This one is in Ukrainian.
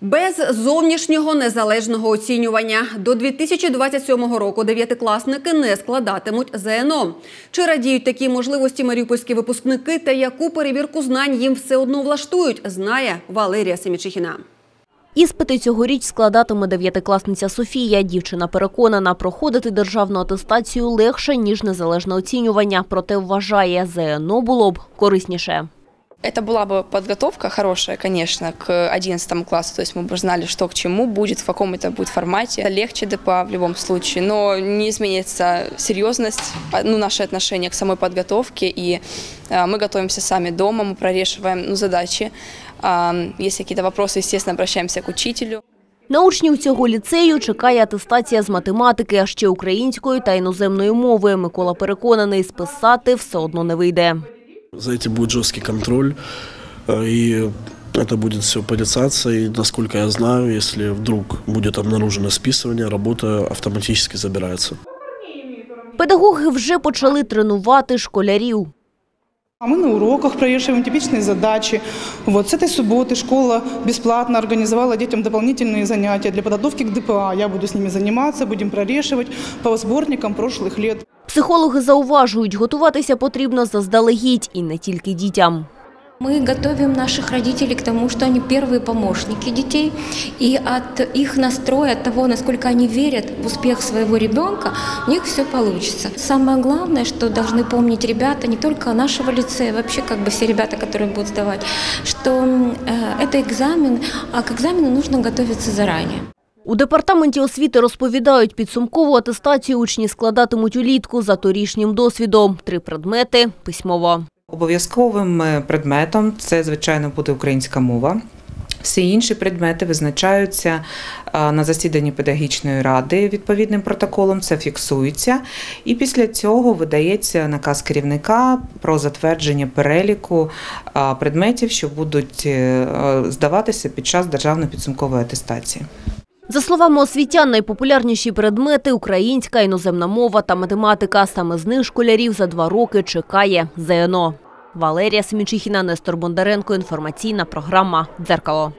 Без зовнішнього незалежного оцінювання до 2027 року дев'ятикласники не складатимуть ЗНО. Чи радіють такі можливості маріупольські випускники та яку перевірку знань їм все одно влаштують, знає Валерія Семічихіна. Іспити цьогоріч складатиме дев'ятикласниця Софія. Дівчина переконана, проходити державну атестацію легше, ніж незалежне оцінювання. Проте вважає, ЗНО було б корисніше. Это была бы подготовка хорошая, конечно, к 11 классу, то есть мы бы знали, что к чему будет, в каком это будет формате. Легче ДПА в любом случае, но не изменится серьезность, а, ну, наши отношения к самой подготовке, и а, мы готовимся сами дома, мы прорешиваем ну, задачи. А, Если какие-то вопросы, естественно, обращаемся к учителю. На учнів цього ліцею чекає атестація з математики, а ще української та іноземної мови. Микола переконаний, списати все одно не вийде. За этим будет жесткий контроль, э, и это будет все порицаться. И, насколько я знаю, если вдруг будет обнаружено списывание, работа автоматически забирается. Педагоги вже почали тренувати школярів. А мы на уроках прорешиваем типичные задачи. Вот с этой субботы школа бесплатно организовала детям дополнительные занятия для подготовки к ДПА. Я буду с ними заниматься, будем прорешивать по сборникам прошлых лет. Психологи зауважують, готуватися потрібно заздалегідь і не тільки дітям. Мы готовим наших родителей к тому, что они первые помощники детей, и от их настроя, от того, насколько они верят в успех своего ребенка, у них все получится. Самое главное, что должны помнить ребята, не только нашего лицея, вообще как бы все ребята, которые будут сдавать, что э, это экзамен, а к экзамену нужно готовиться заранее. У департаменті освіти розповідають, підсумкову атестацію учні складатимуть улітку за торішнім досвідом. Три предмети – письмово. Обов'язковим е, предметом це, звичайно, буде українська мова. Всі інші предмети визначаються е, на засіданні педагогічної ради відповідним протоколом, це фіксується. І після цього видається наказ керівника про затвердження переліку е, предметів, що будуть здаватися під час державної підсумкової атестації. За словами освітян, найпопулярніші предмети – українська, іноземна мова та математика. Саме з них школярів за два роки чекає ЗНО. Валерія Семічихіна, Нестор Бондаренко. Інформаційна програма «Дзеркало».